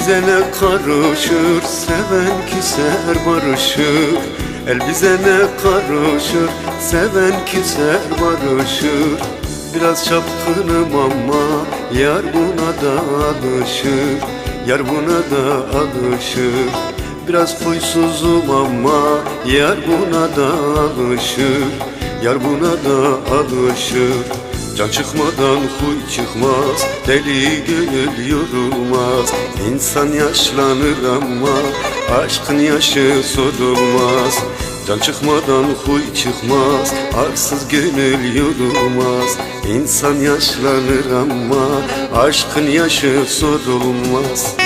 bize ne karışır Seven küser barışır. El bize ne karışır Seven küser barışır. Biraz çapkınım ama Yar buna da alışır Yar buna da alışır. Biraz huysuzum ama Yar buna da alışır Yar buna da alışır Can çıkmadan huy çıkmaz Deli gönül yorulmaz. İnsan yaşlanır ama Aşkın yaşı sorulmaz. Can çıkmadan huy çıkmaz Arsız gönül yorulmaz. İnsan yaşlanır ama Aşkın yaşı sorulmaz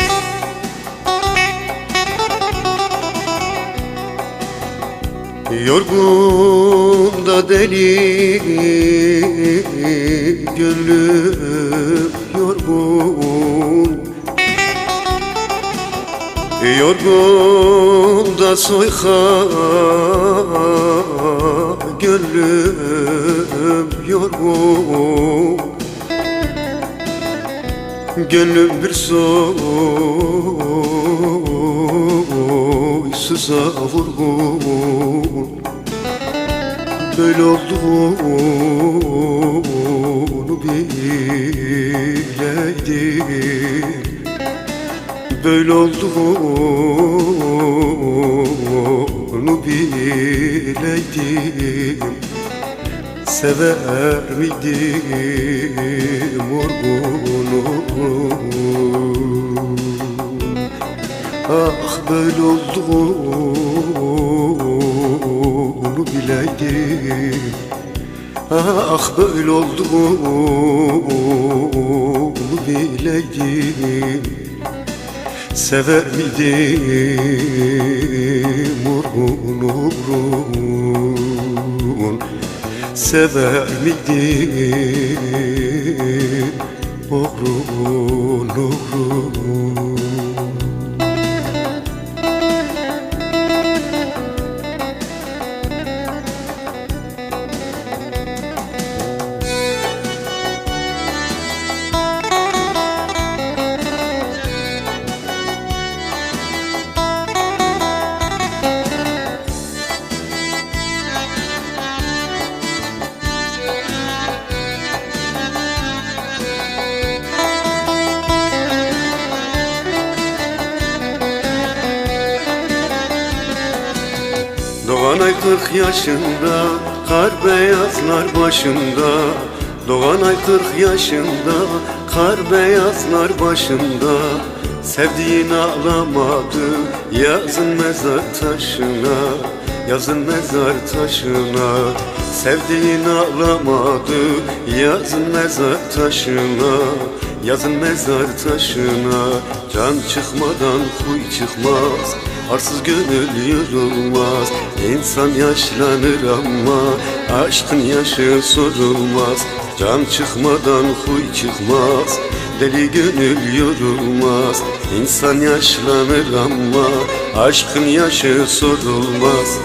Yorgun da deli gönlüm yorgun. Yorgun da soyka gönlüm yorgun. Gönlüm bir soysuza vurgun. Böyle olduğunu bileydim. Böyle olduğunu bileydim. Sever miydim vurgunu Ah böyle olduğunu bileydim. Ah böyle olduğunu bileydim. Sever miydim vurgun vurgun Sever miydim vurgun Doğanay 40 yaşında Kar beyazlar başında. Doğanay 40 yaşında Kar beyazlar başında. Sevdiğin ağlamadı Yazın mezar taşına Yazın mezar taşına. Sevdiğin ağlamadı Yazın mezar taşına Yazın mezar taşına. Can çıkmadan huy çıkmaz Arsız gönül yorulmaz İnsan yaşlanır ama Aşkın yaşı sorulmaz. Can çıkmadan huy çıkmaz Deli gönül yorulmaz. İnsan yaşlanır ama Aşkın yaşı sorulmaz